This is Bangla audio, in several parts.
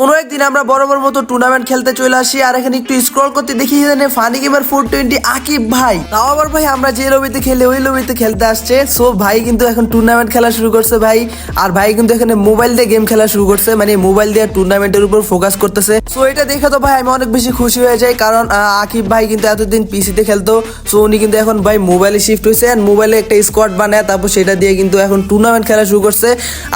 কোনো একদিন আমরা বড় মতো টুর্নামেন্ট খেলতে চলে আসি, আর এখানে একটু স্ক্রল করতে দেখি এখানে funny gamer four twenty Akib ভাই। তাও আবার ভাই আমরা যে লবিতে খেলে ওই লবিতে খেলতে আসছে। সো ভাই কিন্তু এখন টুর্নামেন্ট খেলা শুরু করছে ভাই, আর ভাই কিন্তু এখানে মোবাইল দিয়ে গেম খেলা শুরু করছে মানে মোবাইল দিয়ে টুর্নামেন্টের উপর ফোকাস করতেছে। সো এটা দেখে তো ভাই আমি অনেক বেশি খুশি হয়ে যাই, কারণ আকিব ভাই কিন্তু এতদিন পিসিতে খেলতো। সো উনি কিন্তু এখন ভাই মোবাইলে শিফট হয়েছে আর মোবাইলে একটা স্কোয়াড বানায়, তারপর সেটা দিয়ে কিন্তু এখন টুর্নামেন্ট খেলা শুরু করছে।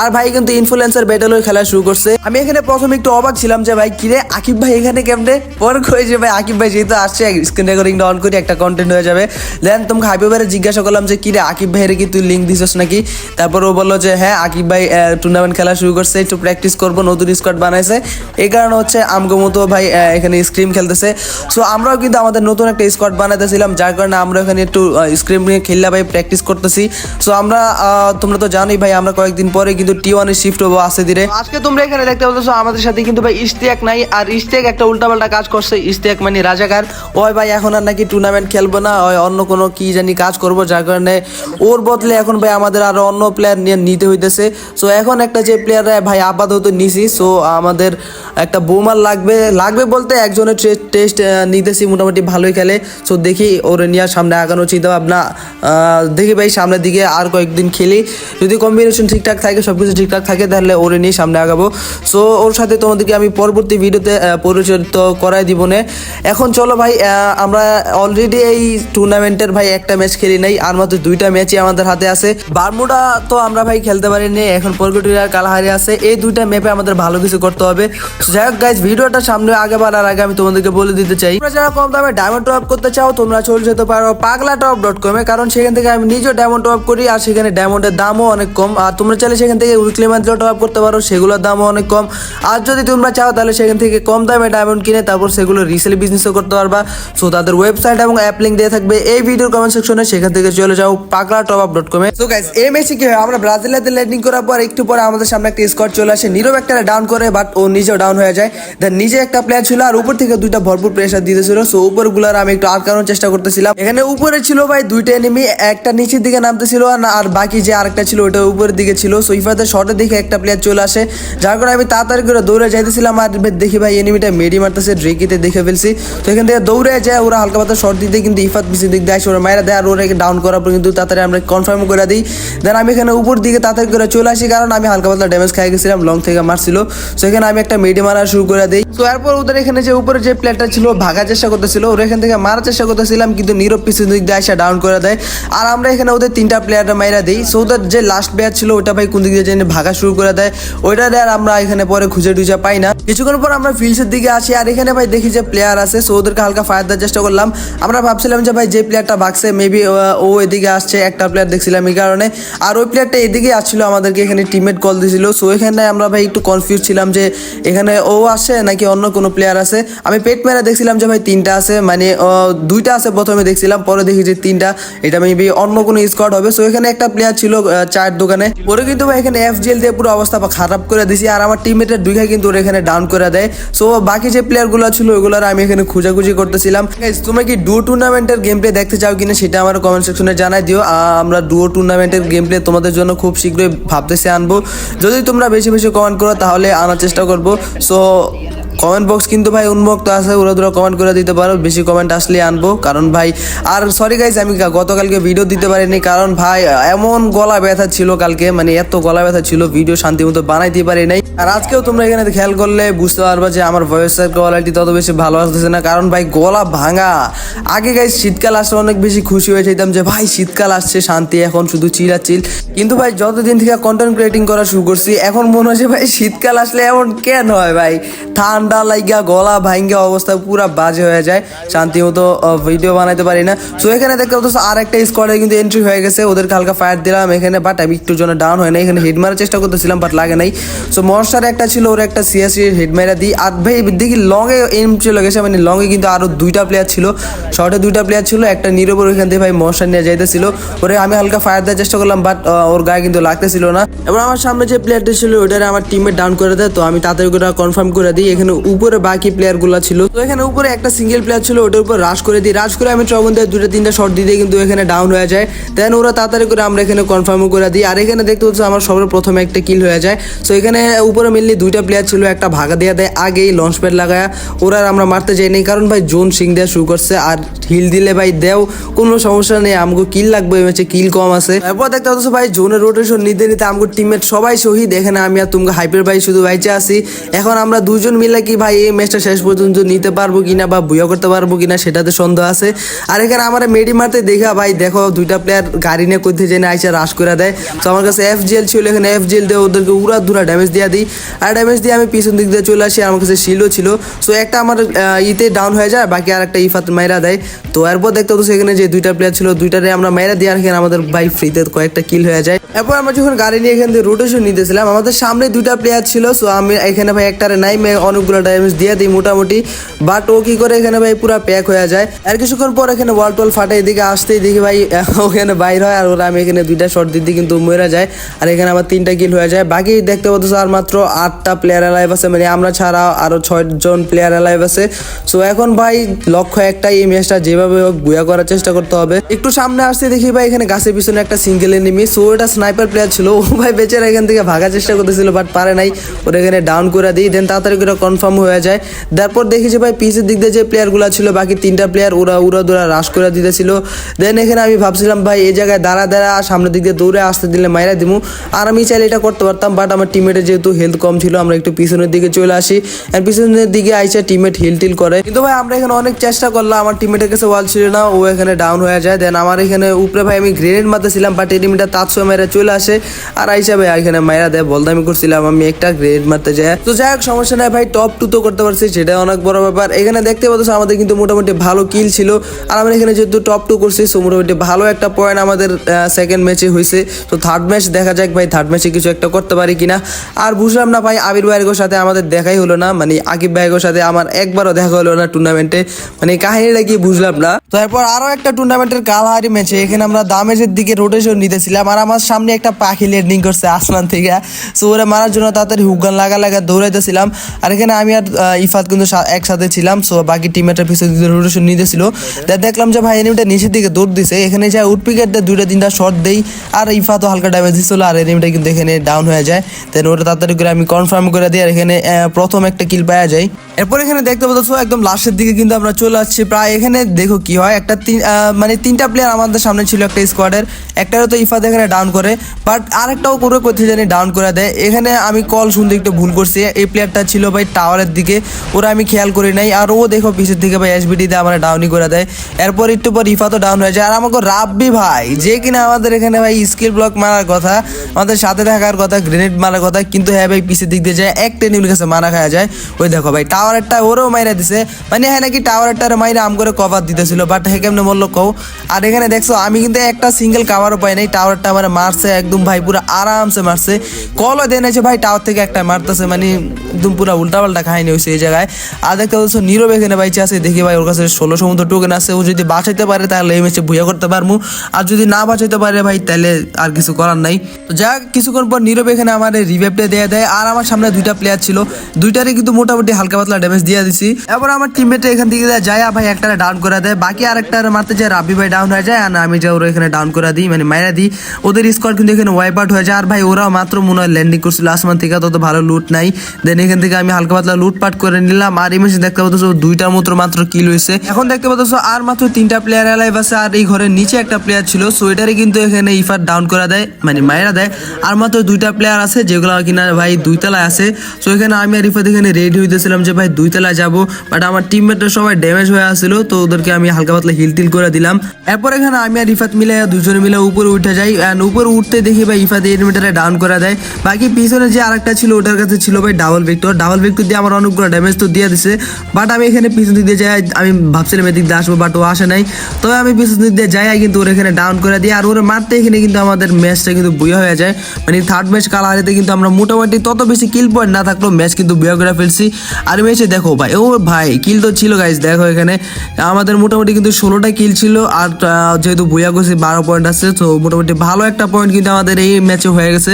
আর ভাই কিন্তু ইনফ্লুয়েন্সার ব্যাটেলও খেলা শুরু করছে। আমি এখানে প্রথমে একটু অবাক ছিলাম যে ভাই, কিরে, আকিব ভাই এখানে কেমনে? পরে যে ভাই, আকিব ভাই যেহেতু আসছে স্ক্রিন রেকর্ডিংটা অন করি, একটা কন্টেন্ট হয়ে যাবে। দেন তোমাকে হাবিব ভাইয়ের জিজ্ঞাসা করলাম যে, কিরে, আকিব ভাইয়ের কি তুই লিঙ্ক দিছিস নাকি? তারপর ও বলল যে হ্যাঁ আকিব ভাই টুর্নামেন্ট খেলা শুরু করছে, একটু প্র্যাকটিস করব, নতুন স্কোয়াড বানাইছে। এই কারণে হচ্ছে আমগো মতো ভাই এখানে স্ক্রিম খেলতেছে। সো আমরাও কিন্তু আমাদের নতুন একটা স্কোয়াড বানাইতেছিলাম, যার কারণে আমরা এখানে একটু স্ক্রিম নিয়ে খেললা ভাই প্র্যাকটিস করতেছি। সো আমরা তোমরা তো জানোই ভাই, আমরা কয়েকদিন পরে কিন্তু টি ওয়ানে শিফট হব আসতে ধীরে। আজকে তোমরা এখানে দেখতে পাচ্ছ, আমাদের সাথে কিন্তু ভাই ইশতিয়াক নাই, আর ইশতিয়াক একটা উল্টাপাল্টা কাজ করছে, ইশতিয়াক মানে রাজাকার। ওই ভাই এখন আর নাকি টুর্নামেন্ট খেলব না, ওই অন্য কোনো কি জানি কাজ করব, যার কারণে ওর বদলে এখন ভাই আমাদের আরও অন্য প্লেয়ার নিয়ে নিতে হইতেছে। সো এখন একটা যে প্লেয়ার ভাই আপাতত নিছি সো আমাদের একটা বোমার লাগবে লাগবে বলতে একজনের টেস্ট নিতেছি, মোটামুটি ভালোই খেলে। সো দেখি ওর নিয়ে সামনে আগানো চিন্তা ভাবনা দেখি ভাই সামনের দিকে আর কয়েকদিন খেলি। যদি কম্বিনেশন ঠিকঠাক থাকে সব কিছু ঠিকঠাক থাকে, তাহলে ওরে নিয়ে সামনে আগাবো। সো ওর সাথে তোমাদেরকে আমি পরবর্তী ভিডিওতে পরিচালিত করাই দিব নে। এখন চলো ভাই আমরা অলরেডি এই টুর্নামেন্টের ভাই একটা ম্যাচ খেলি নাই, আর মাত্র দুইটা ম্যাচই আমাদের হাতে আছে। বারমুডা তো আমরা ভাই খেলতে পারিনি, এখন পরগটির আর কালাহারি আছে। এই দুইটা ম্যাপে আমাদের ভালো কিছু করতে হবে। যাই হোক গাইজ ভিডিওটা সামনে আগে বাড়ার আগে আমি তোমাদেরকে বলে দিতে চাই, তোমরা যারা কম দামে ডায়মন্ড টপ করতে চাও, তোমরা চলে যেতে পারো পাগলা টপ ডট কমে কারণ সেখান থেকে আমি নিজেও ডায়মন্ড টপ করি, আর সেখানে ডায়মন্ডের দামও অনেক কম। আর তোমরা চাইলে সেখান থেকে উইকলি মান্থলি টপ করতে পারো, সেগুলোর দামও অনেক কম। আর যদি তোমরা চাও, তাহলে সেখান থেকে কম দামে ডায়মন্ড কিনে তারপর সেগুলো রিসেল বিজনেসও করতে পারবা। সো তাদের ওয়েবসাইট এবং অ্যাপ লিঙ্ক দিয়ে থাকবে এই ভিডিওর কমেন্ট সেকশনে সেখান থেকে চলে যাও পাগলা top up dot com so guys এই ম্যাচে কি হয় আমরা ব্রাজিলেতে ল্যান্ডিং করার পর একটু পরে আমাদের সামনে একটা স্কোয়াড চলে আসে। নীরব একটা ডাউন করে বাট ও নিজেও ডাউন হয়ে যায়। দেন নিজে একটা প্লেয়ার ছিল আর উপর থেকে দুইটা ভরপুর প্রেশার দিতেছিল। সো উপরগুলার আমি একটু আটকানোর চেষ্টা করতেছিলাম। এখানে উপরে ছিল ভাই দুইটা এনিমি একটা নিচের দিকে নামতেছিল আর বাকি যে আরেকটা ছিল ওটা উপরের দিকে ছিল। সো ইফাদের শর্টের দিকে একটা প্লেয়ার চলে আসে। যার কারণে আমি তাড়াতাড়ি করে দৌড়ে যাইতেছিলাম আর দেখি ভাই এনিমিটা মেডি মারতেছে ড্রেকিতে দেখে ফেলছি। তো এখান থেকে দৌড়ে যায়, ওরা হালকা পাতা শর্ট দিতে কিন্তু ইফাত পিছিয়ে দিক দেয়, ওরা মায়েরা দেয় আর ওরা ডাউন করার পর কিন্তু তাড়াতাড়ি আমরা কনফার্ম করে দিই। দেন আমি এখানে উপর দিকে তাড়াতাড়ি করে চলে আসি কারণ আমি হালকা পাতলা ড্যামেজ খাই গেছিলাম লং থেকে মারছিল। সো এখানে আমি একটা মেডি মারা শুরু করে দিই। তো এরপর ওদের এখানে যে উপরে যে প্লেয়ারটা ছিল, ভাগার চেষ্টা করতেছিল, ওরা এখান থেকে মারার চেষ্টা করতেছিলাম কিন্তু নীরব পিছন দিক দিয়ে আসা ডাউন করে দেয়। আর আমরা এখানে ওদের তিনটা প্লেয়ারটা মাইরা দিই। সো ওদের যে লাস্ট ব্যাচ ছিল, ওটা ভাই কোন দিক দিয়ে ভাগা শুরু করে দেয়, ওইটা আর আমরা এখানে পরে খুঁজে টুজে পাই না। কিছুক্ষণ পর আমরা ফিল্ডসের দিকে আসি, আর এখানে ভাই দেখি যে প্লেয়ার আছে সো ওদেরকে হালকা ফায়ার দেওয়ার চেষ্টা করলাম। আমরা ভাবছিলাম যে ভাই যে প্লেয়ারটা ভাগছে মেবি ও এদিকে আসছে, একটা প্লেয়ার দেখছিলাম এই কারণে। আর ওই প্লেয়ারটা এদিকে আসছিল, আমাদেরকে এখানে টিমমেট কল দিছিল। সো এখানে আমরা ভাই একটু কনফিউজ ছিলাম যে এখানে ও আসে নাকি অন্য কোনো প্লেয়ার আছে। আমি পেট মেরে দেখছিলাম যে ভাই তিনটা আছে মানে দুইটা আছে প্রথমে দেখছিলাম, পরে দেখি যে তিনটা। এটা মেবি অন্য কোনো স্কোয়াড হবে। সো এখানে একটা প্লেয়ার ছিল চায়ের দোকানে। ওরে কিন্তু ভাই এখানে এফ জেল দিয়ে পুরো অবস্থা খারাপ করে দিছি। আর আমার টিমমেটের দুইটা কিন্তু ওরা এখানে ডাউন করে দেয়। সো বাকি যে প্লেয়ারগুলো ছিল, ওইগুলোর আমি এখানে খুঁজাখুঁজি করতেছিলাম। তোমরা কি ডুও টুর্নামেন্টের গেম প্লে দেখতে চাও কিনা সেটা আমার কমেন্ট সেকশনে জানাই দিও। আমরা ডুও টুর্নামেন্টের গেম প্লে তোমাদের জন্য খুব শীঘ্রই ভাবতেছে আনব। যদি তোমরা বেশি বেশি কমেন্ট করো, তাহলে আনার চেষ্টা করব। সো কমেন্ট বক্স কিন্তু ভাই উন্মুক্ত আছে ওরা তোরা কমেন্ট করে দিতে পারো, বেশি কমেন্ট আসলে আনব। কারণ ভাই, আর সরি গাইজ আমি গতকালকে ভিডিও দিতে পারিনি, কারণ ভাই, এমন গলা ব্যথা ছিল কালকে মানে এত গলা ব্যথা ছিল ভিডিও শান্তি মতো বানাইতে পারি নাই। আর আজকেও তোমরা এখানে খেয়াল করলে বুঝতে পারবা যে আমার ভয়েসের কোয়ালিটি তত বেশি ভালো আসতেছে না, কারণ ভাই, গলা ভাঙা। আগে গাইজ শীতকাল আসলে অনেক বেশি খুশি হয়ে যেতাম যে, ভাই, শীতকাল আসছে, শান্তি, এখন শুধু চিল আর চিল কিন্তু ভাই, যতদিন থেকে কন্টেন্ট ক্রিয়েটিং করা শুরু করছি, এখন মনে হচ্ছে ভাই, শীতকাল আসলে এমন কেন হয় ভাই? ঠান্ডা লাইগা, গলা ভাঙ্গা অবস্থা পুরা বাজে হয়ে যায়। শান্তি মতো ভিডিও বানাইতে পারি না। সো এখানে দেখতে পাচ্ছ আর একটা স্কোয়াডে কিন্তু এন্ট্রি হয়ে গেছে। ওদেরকে হালকা ফায়ার দিলাম এখানে বাট আমি একটু জন্য ডাউন হয় না এখানে হেড মারার চেষ্টা করতেছিলাম বাট লাগে নাই। সো মনস্টার একটা ছিল, ওর একটা সিএসি হেড মেরা দিই। আর ভাই, দেখি লংয়ে এম চলে গেছে মানে লংয়ে কিন্তু আরও দুইটা প্লেয়ার ছিল। শর্টে দুইটা প্লেয়ার ছিল, একটা নিরবর ওইখান থেকে ভাই মনস্টার নিয়ে যাইতেছিল। ওরে, আমি হালকা ফায়ার দেওয়ার চেষ্টা করলাম বাট ওর গায়ে কিন্তু লাগতেছিল না। এবার আমার সামনে যে প্লেয়ারটা ছিল ওটারে আমার টিমে ডাউন করে দেয়। তো আমি তাড়াতাড়ি কনফার্ম করে দিই। এখানে উপরে বাকি প্লেয়ারগুলা ছিল। তো এখানে উপরে একটা সিঙ্গেল প্লেয়ার ছিল, ওটার উপর রাশ করে দিই। রাশ করে আমি ট্রবন দিয়ে দুটো তিনটা শট দিতে কিন্তু এখানে ডাউন হয়ে যায়। দেন ওরা তাড়াতাড়ি করে আমরা এখানে কনফার্ম করে দিই। আর এখানে দেখতে হচ্ছে আমার সবার প্রথমে একটা কিল হয়ে যায়। সো এখানে উপরে মেনলি দুইটা প্লেয়ার ছিল, একটা ভাগা দেওয়া দেয়, আগেই লঞ্চ প্যাড লাগায় ওরা আর আমরা মারতে যাইনি কারণ ভাই জোন সিং দেওয়া শুরু করছে, আর হিল দিলে ভাই দেও, কোনো সমস্যা নেই আমাকে কিল লাগবে, এই ম্যাচে কিল কম আছে। তারপর দেখতে হচ্ছে ভাই জোনের রোটেশন নিতে নিতে আমাকে টিমমেট সবাই শহীদ। এখানে আমি আর তুমি হাইপের ভাই শুধু বাইচে আছি। এখন আমরা দুজন মিলে কি ভাই, এই ম্যাচটা শেষ পর্যন্ত নিতে পারব কিনা বা বুয়া করতে পারব কিনা সেটাতে সন্দেহ আছে। আর এখানে আমার মেডি মারতে দেখা, ভাই, দেখো, দুইটা প্লেয়ার গাড়ি নিয়ে করতে জেনে আইসা রাশ করে দেয়। তো আমার কাছে এফ জিএল ছিল, এখানে এফ জিএল দিয়ে ওদেরকে উড়া ধুরা ড্যামেজ দিয়ে দিই। আর ড্যামেজ দিয়ে আমি পিছন দিক দিয়ে চলে আসি আমার কাছে শিলও ছিল। সো একটা আমার ইতে ডাউন হয়ে যায়, বাকি আর একটা ইফাত মাইরা দেয়। তো এরপর দেখতে হতো সেখানে যে দুইটা প্লেয়ার ছিল, দুইটারে আমরা মাইরা দিয়ে আর আমাদের ভাই ফ্রিতে কয়েকটা কিল হয়ে যায়। এরপর আমরা যখন গাড়ি নিয়ে এখান থেকে রোটেশন নিতেছিলাম, আমাদের সামনে দুইটা প্লেয়ার ছিল। সো আমি এখানে ভাই একটারে নাই, মে অনেকগুলো ড্যামেজ দিয়ে দিই মোটামুটি। বাট ও কি করে এখানে ভাই পুরো প্যাক হয়ে যায়। আর কিছুক্ষণ পর এখানে ওয়াল টোয়াল ফাটে, এদিকে আসতেই দেখি ভাই, ওখানে বাইর হয় আর ওরা আমি এখানে দুইটা শট দিতে কিন্তু মরে যায়। আর এখানে আমার তিনটা কিল হয়ে যায়। বাকি দেখতে পাচ্ছ আর মাত্র আটটা প্লেয়ার অ্যালাইভ আছে। মানে আমরা ছাড়া আরও ছয় জন প্লেয়ার অ্যালাইভ আছে। সো এখন ভাই লক্ষ্য একটাই, এই ম্যাচটা যেভাবে হোক বুয়া করার চেষ্টা করতে হবে। একটু সামনে আসতে দেখি ভাই, এখানে গাছের পিছনে একটা সিঙ্গেল এনিমি সো এটা স্নাইপার প্লেয়ার ছিল। ও ভাই বেচারা এখান থেকে ভাগার চেষ্টা করতেছিল বাট পারে নাই। ওরা এখানে ডাউন করে দিই। দেন তাড়াতাড়ি করে কনফার্ম হয়ে যায়। তারপর দেখি যে ভাই পিসের দিক দিয়ে যে প্লেয়ারগুলো ছিল, বাকি তিনটা প্লেয়ার ওরা উড়া দুরা রাশ করে দিতেছিল। দেন এখানে আমি ভাবছিলাম, ভাই এই জায়গায় দাঁড়া দাঁড়া, সামনের দিক দিয়ে দৌড়ে আসতে দিলে মাইরা দিমু। আর আমি চাইলে এটা করতে পারতাম বাট আমার টিমেটের যেহেতু হেলথ কম ছিল, আমরা একটু পিছনের দিকে চলে আসি। আর পিছনের দিকে আইসা টিমেট হিল টিল করে। কিন্তু ভাই আমরা এখানে অনেক চেষ্টা করলাম, আমার টিমেটের কাছে ওয়াল ছিল না, ও এখানে ডাউন হয়ে যায়। দেন আমার এখানে উপরে ভাই আমি গ্রেনেড মারতেছিলাম বাট এনিমিটা তার সময় মেরে চলে আসে। আর আইসা ভাই এখানে মাইরা দেয়, বলদামি করছিলাম, আমি একটা গ্রেনেড মারতে যাই। তো যাই হোক, সমস্যা নাই ভাই টপ টু তো করতে পারছি, সেটা অনেক বড় ব্যাপার। এখানে দেখতে পাচ্ছ, আমাদের কিন্তু মোটামুটি ভালো কিল ছিল। আর আমরা এখানে যেহেতু টপ টু করছি সো মোটামুটি ভালো একটা পয়েন্ট আমাদের সেকেন্ড ম্যাচে হয়েছে। তো থার্ড ম্যাচ দেখা যাক ভাই থার্ড ম্যাচে কিছু একটা করতে পারি কিনা। আর বুঝলাম না ভাই, আবির ভাইয়ের সাথে আমাদের দেখাই হলো না। মানে আকিব ভাইয়ের সাথে আমার একবারও দেখা হলো না টুর্নামেন্টে মানে কাহিনীটা কি বুঝলাম না। তো এরপর আরও একটা টুর্নামেন্টের কালহারি ম্যাচে এখানে আমরা দামেজের দিকে রোটেশন নিতেছিলাম। আর আমার সামনে একটা পাখি ল্যান্ডিং করছে আসমান থেকে। সো ওরা মারার জন্য তাড়াতাড়ি হুগান লাগা লাগা দৌড়াইতেছিলাম। আর এখানে আমি আর ইফাত কিন্তু একসাথে ছিলাম সো বাকি টিমেটার পিছনে রোটেশন নিতেছিল। দেখ দেখলাম যে ভাই এনিমিটা নিচের দিকে দৌড় দিছে এখানে যা উঠপিকেট দিয়ে দুইটা তিনটা শট দেই আর ইফাতও হালকা ড্যামেজ দিছিল আর এনিমিটা কিন্তু এখানে ডাউন হয়ে যায়। দেন ওটা তাড়াতাড়ি করে আমি কনফার্ম করে দিই আর এখানে প্রথম একটা কিল পাওয়া যায়। এরপর এখানে দেখতে পাচ্ছ একদম লাস্টের দিকে কিন্তু আমরা চলে আসছি। প্রায় এখানে দেখো কি হয় একটা তিন মানে তিনটা প্লেয়ার আমাদের সামনে ছিল একটা স্কোয়াডের একটারও তো ইফাত এখানে ডাউন করে বাট আরেকটাও করে কোথায় জানি ডাউন করে দেয়। এখানে আমি কল শুনতে একটু ভুল করছি এই প্লেয়ারটা ছিল ভাই টাওয়ারের দিকে। ওরা আমি খেয়াল করি নাই। আর ও দেখো পিছের দিকে ভাই এসবিডি দিয়ে আমার ডাউনই করে দেয়। এরপর একটু পর ইফাতও ডাউন হয়ে যায়। আর আমাকে রাব্বি ভাই, যে কিনা আমাদের এখানে ভাই স্কিল ব্লক মারার কথা, আমাদের সাথে থাকার কথা গ্রেনেড মারার কথা, কিন্তু হ্যাঁ ভাই পিছের দিক দিয়ে যায়। এক নিউর কাছে মারা খাওয়া যায়। ওই দেখো ভাই, টাওয়ারেরটা ওরও মাইরা দিছে। মানে হ্যাঁ নাকি টাওয়ারেরটার মাইরা আম করে কভার দিতেছিল বাট হ্যাঁ কেমনে বলল কও। আর এখানে দেখছ, আমি কিন্তু একটা সিঙ্গেল কাভারও পাই নাই। টাওয়ারটা আমার মারছে একদম ভাই, পুরো আরামসে মারছে। কলও দেন ভাই টাওয়ার থেকে একটা মারতেছে। মানে একদম পুরো উল্টাপাল্টা খাইনি হয়েছে এই জায়গায়। আর দেখতে পাচ্ছ নীরব এখানে বাইচে আছে দেখি ভাই ওর কাছে ষোলো সমুদ্র টোকেন আছে, ও যদি বাঁচাইতে পারে তাহলে এই ম্যাচে ভুয়া করতে পারব আর যদি না বাঁচাইতে পারে ভাই, তাহলে আর কিছু করার নাই। তো যাক, কিছুক্ষণ পর নীরব এখানে আমার রিভেপটা দেয়া দেয়, আর আমার সামনে দুইটা প্লেয়ার ছিল। দুইটারই কিন্তু মোটামুটি হালকা পাতলা ড্যামেজ দিয়ে দিছি। এবার আমার টিমমেটে এখান থেকে যায় ভাই একটা ডাউন করে দেয়, বাকি আরেকটা মারতে যায় রাবি ভাই ডাউন হয়ে যায়, আর আমি যা ওরা এখানে ডাউন করে দিই মানে মাইরা দিই। ওদের স্কোয়াড কিন্তু এখানে ওয়াইপ আউট হয়ে যায়, আর ভাই ওরা মাত্র মনে হয় ল্যান্ডিং করছিল, আসমান থেকে, তত ভালো লুট নাই। দেন এখান থেকে আমি হালকা পাতলা লুটপাট করে নিলাম। আর এই মেশিন দেখতে পাচ্ছ দুইটার মতো মাত্র কিল হয়েছে। এখন দেখতে পাচ্ছ আর মাত্র তিনটা প্লেয়ার অ্যালাইভ আছে। আর এই ঘরের নিচে একটা প্লেয়ার ছিল। সো এটারে কিন্তু এখানে ইফার ডাউন করা দেয় মানে মায়েরা দেয়। আর মাত্র দুইটা প্লেয়ার আছে, যেগুলো কিনা ভাই দুই তলায় আছে। সো এখানে আমি আর ইফাত এখানে রেডি হইতেছিলাম যে ভাই দুই তলায় যাব। বাট আমার টিমমেটরা সবাই ড্যামেজ হয়ে আসছিল তো ওদেরকে আমি হালকা পাতলা হিল টিল করে দিলাম। এরপর এখানে আমি আর ইফাত মিলে দুজনে মিলে উপরে উঠে যাই। অ্যান্ড উপরে উঠতে দেখি ভাই ইফাত এনিমিটারে ডাউন করা দেয়। বাকি পিছনে যে আরেকটা ছিল, ওটার কাছে ছিল ভাই ডাবল ভিক্টর ডাবল ভিক্টর দিয়ে আমার অনেকগুলো ড্যামেজ তো দিয়ে দিছে বাট আমি এখানে পিছন দিয়ে যাই, আমি ভাবছিলাম এদিক দিয়ে আসব বাট ও আসে নাই। তবে আমি পিছন দিয়ে যাই, কিন্তু ওর এখানে ডাউন করে দিই, আর ওর মারতে এখানে কিন্তু আমাদের ম্যাচটা কিন্তু বুয়া হয়ে যায়। মানে থার্ড ম্যাচ কাল হারিতে কিন্তু আমরা মোটামুটি তত বেশি কিল পয়েন্ট না থাকলেও ম্যাচ কিন্তু বুয়া করে ফেলছি। আর ম্যাচে দেখো ভাই, ও ভাই কিল তো ছিল গাইজ দেখো এখানে। আমাদের মোটামুটি কিন্তু ষোলোটা কিল ছিল, আর যেহেতু বুয়া করছি, বারো পয়েন্ট আছে, তো মোটামুটি ভালো একটা পয়েন্ট কিন্তু আমাদের এই ম্যাচে হয়ে গেছে।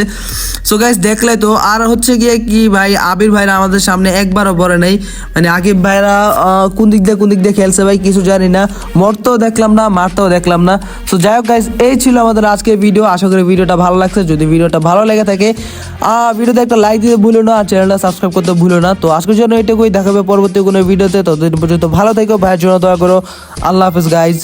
সো গাইজ দেখলে তো, আর হচ্ছে গিয়ে কি ভাই, আবির ভাইরা আমাদের সামনে একবারও পরে নাই। মানে আকিব ভাইরা কোন দিক দিয়ে কোন দিক দিয়ে খেলছে ভাই কিছু জানি না। মরতেও দেখলাম না, মারতেও দেখলাম না। তো যাই হোক গাইজ এই ছিল আমাদের আজকের ভিডিও আশা করি ভিডিওটা ভালো লাগছে। যদি ভিডিওটা ভালো লেগে থাকে ভিডিওতে একটা লাইক দিতে ভুলো না আর চ্যানেলটা সাবস্ক্রাইব করতে ভুলো না। তো আজকের জন্য এটুকুই দেখাবে পরবর্তী কোনো ভিডিওতে ততদিন পর্যন্ত ভালো থেকো। ভাইয়ের জন্য দয়া করো। আল্লাহ হাফিজ গাইজ